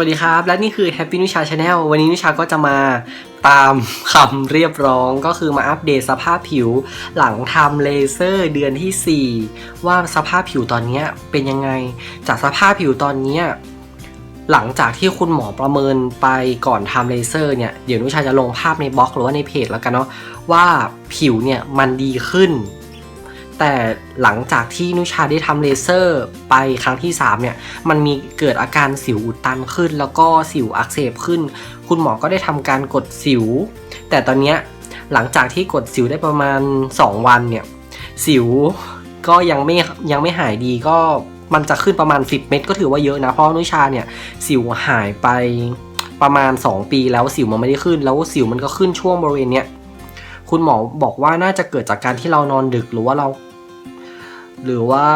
วัสดีครับ และนี่คือ Happy นุชา Channel วันนี้นุชาก็จะมาตามคำเรียบร้องก็คือมาอัปเดตสภาพผิวหลังทำเลเซอร์เดือนที่ 4 ว่าสภาพผิวตอนนี้เป็นยังไง จากสภาพผิวตอนนี้หลังจากที่คุณหมอประเมินไปก่อนทำเลเซอร์เนี่ย เดี๋ยวนุชาจะลงภาพในบล็อกหรือว่าในเพจแล้วกันเนาะว่าผิวเนี่ยมันดีขึ้น แต่หลังจากที่นุชาได้ทำเลเซอร์ไปครั้งที่ 3 เนี่ย มันมีเกิดอาการสิวอุดตันขึ้น แล้วก็สิวอักเสบขึ้น คุณหมอก็ได้ทำการกดสิว แต่ตอนนี้หลังจากที่กดสิวได้ประมาณ 2 วันเนี่ย สิวก็ยังไม่ยังไม่หายดีก็มันจะขึ้นประมาณ 10 เม็ดก็ถือว่าเยอะนะ เพราะนุชาเนี่ย สิวหายไปประมาณ 2 ปีแล้วสิวมันไม่ได้ขึ้น แล้วสิวมันก็ขึ้นช่วงบริเวณเนี้ยคุณหมอบอกว่าน่าจะเกิดจากการที่เรานอนดึกหรือว่าเรา หรือว่า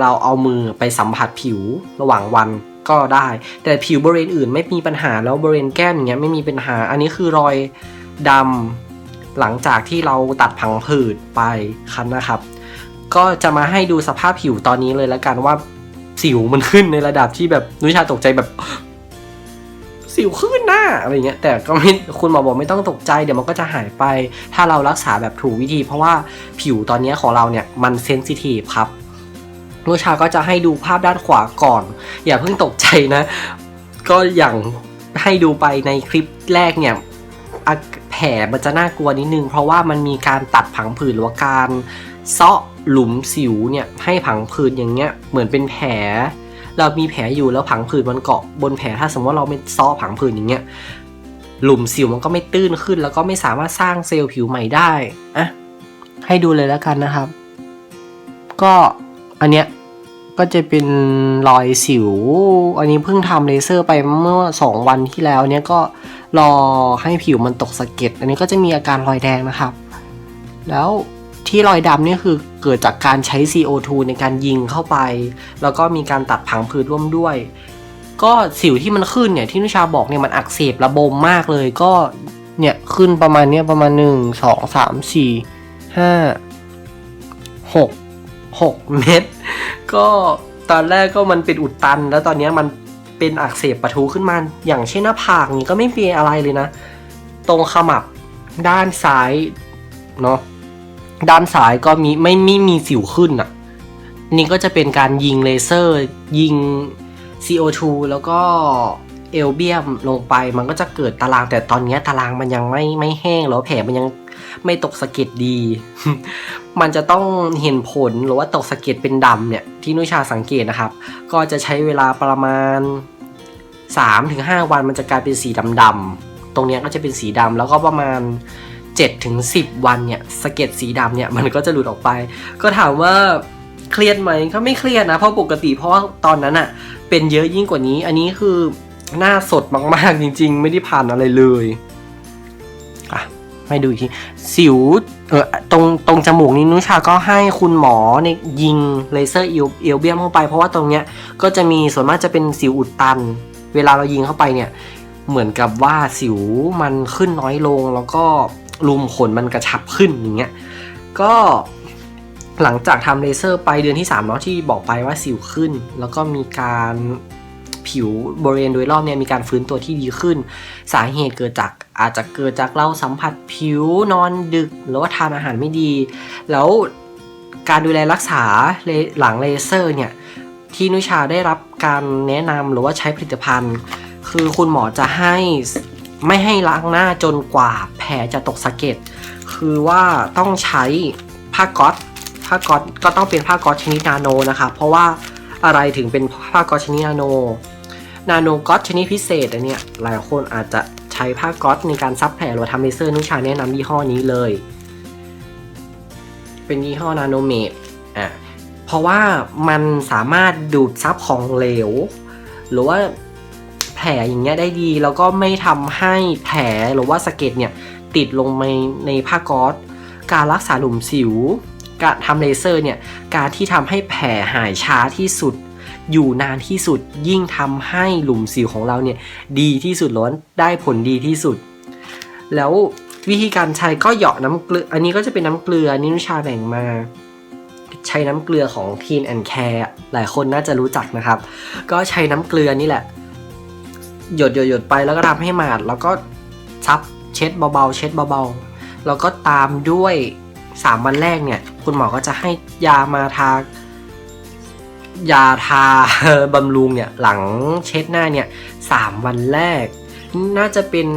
เราเอามือไปสัมผัสผิวระหว่างวันก็ได้ แต่ผิวบริเวณอื่นไม่มีปัญหาแล้วบริเวณแก้มอย่างเงี้ยไม่มีปัญหา อันนี้คือรอยดำหลังจากที่เราตัดผังผืดไปคันนะครับ ก็จะมาให้ดูสภาพผิวตอนนี้เลยแล้วกันว่าสิวมันขึ้นในระดับที่แบบนุชาตกใจแบบสิวขึ้นหน้าอะไรเงี้ยแต่ก็ไม่คุณหมอบอกไม่ต้องตกใจเดี๋ยวมันก็จะหายไป ถ้าเรารักษาแบบถูกวิธี เพราะว่าผิวตอนนี้ของเราเนี่ยมันเซนซิทีฟครับ นุชาก็จะให้ดูภาพด้านขวาก่อน อย่าเพิ่งตกใจนะ ก็อย่างให้ดูไปในคลิปแรกเนี่ยแผลมันจะน่ากลัวนิดนึง เพราะว่ามันมีการตัดผังผืดหรือว่าการเซาะหลุมสิวเนี่ยให้ผังผืดอย่างเงี้ยเหมือนเป็นแผล เรามีแผลอยู่แล้วผังผืดมันเกาะบนแผลถ้าสมมติว่าเราไม่ซ้อผังผืดอย่างเงี้ยหลุมสิวมันก็ไม่ตื้นขึ้น แล้วก็ไม่สามารถสร้างเซลล์ผิวใหม่ได้อะให้ดูเลยแล้วกันนะครับ ก็ อันเนี้ยก็จะเป็นรอยสิว อันนี้เพิ่งทำเลเซอร์ไปเมื่อ 2 วันที่แล้วเนี้ยก็รอให้ผิวมันตกสะเก็ด อันนี้ก็จะมีอาการรอยแดงนะครับ แล้วที่รอยดำเนี่ยคือเกิดจากการใช้ CO2 ในการยิงเข้าไป แล้วก็มีการตัดผังผืดร่วมด้วย ก็สิวที่มันขึ้นเนี่ยที่นุชาบอกเนี่ยมันอักเสบระบมมากเลย ก็เนี่ยขึ้นประมาณเนี้ยประมาณหนึ่งสอง สามสี่ห้าหกหกเม็ดก็ตอนแรกก็มันเป็นอุดตัน แล้วตอนนี้มันเป็นอักเสบปะทุขึ้นมา อย่างเช่นหน้าผากนี่ก็ไม่มีอะไรเลยนะ ตรงขมับด้านซ้ายเนาะด้านซ้ายก็มีไม่ไม่มีสิวขึ้นอะ นี่ก็จะเป็นการยิงเลเซอร์ ยิง CO2 แล้วก็เอลเบียมลงไปมันก็จะเกิดตารางแต่ตอนนี้ตารางมันยังไม่ไม่แห้งแล้วแผลมันยัง ไม่ตกสะเก็ดดี มันจะต้องเห็นผลหรือว่าตกสะเก็ดเป็นดำเนี่ยที่นุชาสังเกตนะครับ ก็จะใช้เวลาประมาณ 3-5 วันมันจะกลายเป็นสีดำๆตรงเนี้ยก็จะเป็นสีดำแล้วก็ประมาณ7ถึง10 วันเนี่ยสะเก็ดสีดำเนี่ยมันก็จะหลุดออกไป ก็ถามว่าเครียดไหมก็ไม่เครียดนะ เพราะปกติเพราะว่าตอนนั้นอะเป็นเยอะยิ่งกว่านี้ อันนี้คือหน้าสดมากๆจริง ๆ ไม่ได้ผ่านอะไรเลยะให้ดูอีกทีสิวเออตรงตรงจมูกนี้นุชาก็ให้คุณหมอเนี่ยยิงเลเซอร์เอลเอลเบียมเข้าไป เพราะว่าตรงเนี้ยก็จะมีส่วนมากจะเป็นสิวอุดตัน เวลาเรายิงเข้าไปเนี่ยเหมือนกับว่าสิวมันขึ้นน้อยลงแล้วก็รูมขนมันกระชับขึ้นอย่างเงี้ยก็หลังจากทำเลเซอร์ไปเดือนที่3เนาะที่บอกไปว่าสิวขึ้น แล้วก็มีการผิวบริเวณโดยรอบเนี่ยมีการฟื้นตัวที่ดีขึ้น สาเหตุเกิดจาก อาจจะเกิดจากเราสัมผัสผิวนอนดึกหรือว่าทานอาหารไม่ดี แล้วการดูแลรักษาหลังเลเซอร์เนี่ยที่นุชาได้รับการแนะนำหรือว่าใช้ผลิตภัณฑ์ คือคุณหมอจะให้ไม่ให้ล้างหน้าจนกว่าแผลจะตกสะเก็ดคือว่าต้องใช้ผ้าก๊อตผ้าก๊อตก็ต้องเป็นผ้าก๊อตชนิดนาโนนะคะเพราะว่าอะไรถึงเป็นผ้าก๊อตชนิดนาโน นาโนก๊อตชนิดพิเศษอันเนี้ยหลายคนอาจจะ ช้ผ้าก๊อตในการซับแผลหรือทำเลเซอร์นุชาแนะนำยี่ห้อนี้เลย เป็นยี่ห้อนาโนเมดอะเพราะว่ามันสามารถดูดซับของเหลว หรือว่าแผลอย่างเงี้ยได้ดีแล้วก็ไม่ทำให้แผลหรือว่าสะเก็ดเนี่ยติดลงในในผ้าก๊อซการรักษาหลุมสิว การทำเลเซอร์เนี่ยการที่ทำให้แผลหายช้าที่สุด อยู่นานที่สุด ยิ่งทำให้หลุมสิวของเราเนี่ยดีที่สุดล้วนได้ผลดีที่สุด แล้ววิธีการใช้ก็เหยาะน้ำเกลือ อันนี้ก็จะเป็นน้ำเกลือนี่นุชาแบ่งมา ใช้น้ำเกลือของ Clean and Care หลายคนน่าจะรู้จักนะครับ ก็ใช้น้ำเกลือนี่แหละ หยดหยดหยดไปแล้วก็ทำให้หมาด แล้วก็ซับเช็ดเบาๆ เช็ดเบาๆ แล้วก็ตามด้วยสามวันแรกเนี่ย คุณหมอก็จะให้ยามาทา ยาทาบำรุงเนี่ยหลังเช็ดหน้าเนี่ยสามวันแรก น่าจะเป็น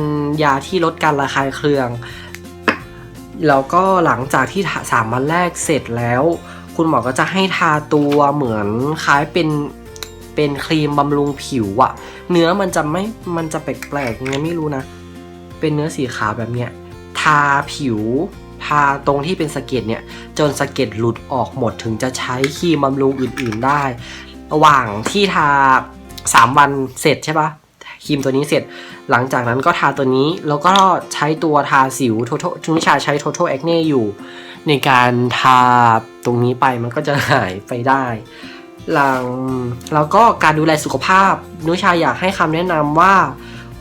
ยาที่ลดการระคายเคือง แล้วก็หลังจากที่สามวันแรกเสร็จแล้ว คุณหมอก็จะให้ทาตัวเหมือนคล้ายเป็นเป็นครีมบำรุงผิวอะเนื้อมันจะไม่มันจะแปลกๆไงไม่รู้นะ เป็นเนื้อสีขาวแบบเนี้ยทาผิว ทาตรงที่เป็นสะเก็ดเนี่ยจนสะเก็ดหลุดออกหมดถึงจะใช้ครีมบำรุงอื่น ๆได้ ระหว่างที่ทา 3 วันเสร็จใช่ปะครีมตัวนี้เสร็จ หลังจากนั้นก็ทาตัวนี้แล้วก็ใช้ตัวทาสิวโทโทนุชาใช้ Total Acne อยู่ ในการทาตรงนี้ไปมันก็จะหายไปได้หลังแล้วก็การดูแลสุขภาพ นุชาอยากให้คำแนะนำว่า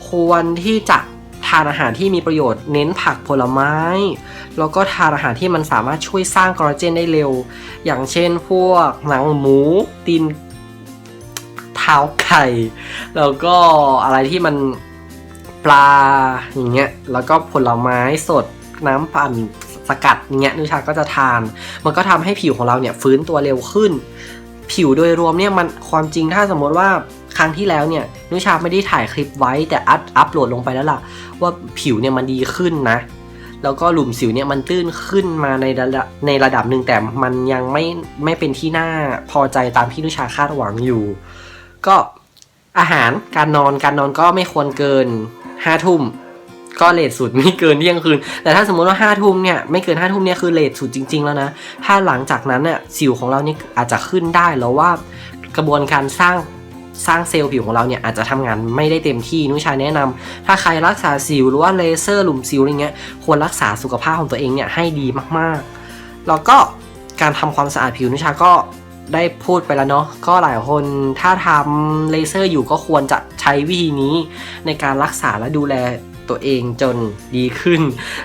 ควรที่จะานอาหารที่มีประโยชน์เน้นผักผลไม้ แล้วก็ทานอาหารที่มันสามารถช่วยสร้างคอลลาเจนได้เร็ว อย่างเช่นพวกหนังหมูตีนเท้าไก่แล้วก็อะไรที่มันปลาอย่างเงี้ยแล้วก็ผลไม้สดน้ำปั่นสกัดอย่างเงี้ยนุชาก็จะทาน มันก็ทำให้ผิวของเราเนี่ยฟื้นตัวเร็วขึ้น ผิวโดยรวมเนี่ยมันความจริงถ้าสมมติว่า รั้งที่แล้วเนี่ยนุชาไม่ได้ถ่ายคลิปไว้แต่อัพอัพโหลดลงไปแล้วล่ะ ว่าผิวเนี่ยมันดีขึ้นนะ แล้วก็หลุมสิวเนี่ยมันตื้นขึ้นมาในระดับในระดับหนึ่งแต่มันยังไม่ไม่เป็นที่น่าพอใจตามที่นุชาคาดหวังอยู่ ก็อาหารการนอนการนอนก็ไม่ควรเกินห้าทุ่มก็เลทสุดไม่เกินเที่ยงคืน แต่ถ้าสมมติว่าห้าทุ่มเนี่ยไม่เกินห้าทุ่มเนี่ยคือเลทสุดจริง ๆ แล้วนะ ถ้าหลังจากนั้นเนี่ยสิวของเรานี่อาจจะขึ้นได้แล้วว่ากระบวนการสร้าง สร้างเซลล์ผิวของเราเนี่ยอาจจะทำงานไม่ได้เต็มที่นุชาแนะนำถ้าใครรักษาสิวหรือว่าเลเซอร์หลุมสิวอะไรเงี้ยควรรักษาสุขภาพของตัวเองเนี่ยให้ดีมากๆ แล้วก็การทำความสะอาดผิวนุชาก็ได้พูดไปแล้วเนาะก็หลายคนถ้าทำเลเซอร์อยู่ก็ควรจะใช้วิธีนี้ในการรักษาและดูแลตัวเองจนดีขึ้น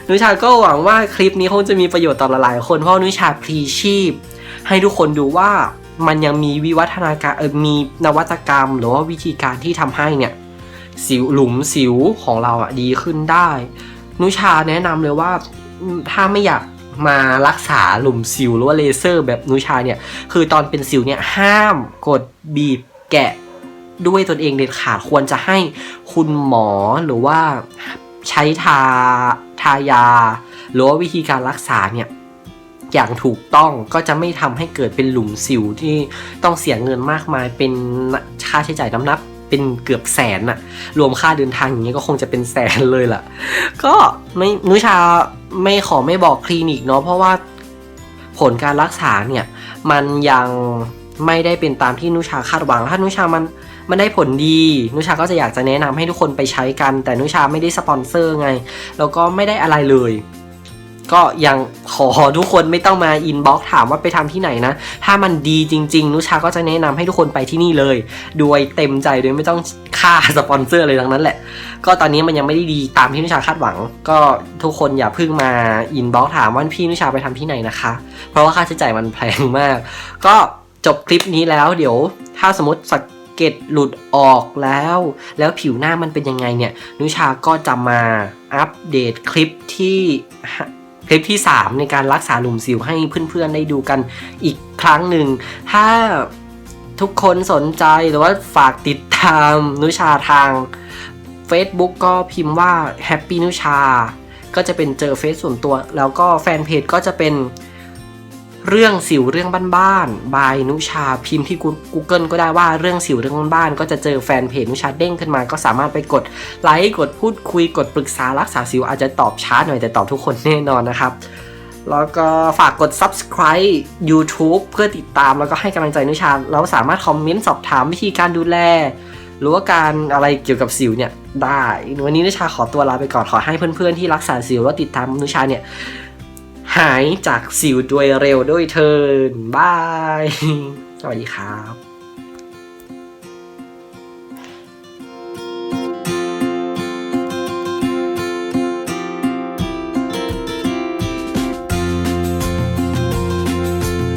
นุชาก็หวังว่าคลิปนี้คงจะมีประโยชน์ต่อหลายๆคนเพราะนุชาพลีชีพ ให้ทุกคนดูว่า มันยังมีวิวัฒนาการเออมีนวัตกรรม หรือว่าวิธีการที่ทำให้เนี่ยสิวหลุมสิวของเราอะดีขึ้นได้ นุชาแนะนำเลยว่าถ้าไม่อยากมารักษาหลุมสิวหรือว่าเลเซอร์แบบนุชาเนี่ยคือตอนเป็นสิวเนี่ยห้ามกดบีบแกะด้วยตนเองเด็ดขาดควรจะให้คุณหมอหรือว่าใช้ทาทายา หรือว่าวิธีการรักษาเนี่ย อย่างถูกต้องก็จะไม่ทำให้เกิดเป็นหลุมสิวที่ต้องเสียเงินมากมายเป็นค่าใช้จ่ายน้ำนับเป็นเกือบแสนอะรวมค่าเดินทางอย่างเงี้ยก็คงจะเป็นแสนเลยล่ะ ก็ไม่นุชาไม่ขอไม่บอกคลินิกเนาะเพราะว่าผลการรักษาเนี่ย มันยังไม่ได้เป็นตามที่นุชาคาดหวังถ้านุชามันมันได้ผลดี นุชาก็จะอยากจะแนะนำให้ทุกคนไปใช้กัน แต่นุชาไม่ได้สปอนเซอร์ไง แล้วก็ไม่ได้อะไรเลย ก็ยังขอทุกคนไม่ต้องมาอินบ็อกถามว่าไปทำที่ไหนนะ ถ้ามันดีจริง ๆ นุชาก็จะแนะนำให้ทุกคนไปที่นี่เลยโดยเต็มใจโดยไม่ต้องค่าสปอนเซอร์เลยทั้งนั้นแหละ ก็ตอนนี้มันยังไม่ได้ดีตามที่นุชาคาดหวัง ก็ทุกคนอย่าเพิ่งมาอินบ็อกถามว่าพี่นุชาไปทำที่ไหนนะคะ เพราะว่าค่าใช้จ่ายมันแพงมาก ก็จบคลิปนี้แล้วเดี๋ยวถ้าสมมติสเก็ตหลุดออกแล้ว แล้วผิวหน้ามันเป็นยังไงเนี่ย นุชาก็จะมาอัปเดตคลิปที่ คลิปที่ 3 ในการรักษาหลุมสิวให้เพื่อนๆได้ดูกันอีกครั้งหนึ่ง ถ้าทุกคนสนใจหรือว่าฝากติดตามนุชาทาง Facebook ก็พิมพ์ว่า Happy นุชา ก็จะเป็นเจอเฟซส่วนตัว แล้วก็แฟนเพจก็จะเป็น เรื่องสิวเรื่องบ้านๆ บายนุชาพิมพ์ที่ Google ก็ได้ว่าเรื่องสิวเรื่องบ้านๆ ก็จะเจอแฟนเพจนุชาเด้งขึ้นมา ก็สามารถไปกดไลค์กดพูดคุยกดปรึกษารักษาสิวอาจจะตอบช้าหน่อยแต่ตอบทุกคนแน่นอนนะครับ แล้วก็ฝากกด subscribe YouTube เพื่อติดตามแล้วก็ให้กำลังใจนุชา แล้วสามารถคอมเมนต์สอบถามวิธีการดูแล หรือว่าการอะไรเกี่ยวกับสิวเนี่ยได้ วันนี้นุชาขอตัวลาไปก่อนขอให้เพื่อนๆที่รักษาสิวแล้วติดตามนุชาเนี่ย หายจากสิวโดยเร็วด้วยเทินบาย สวัสดีครับ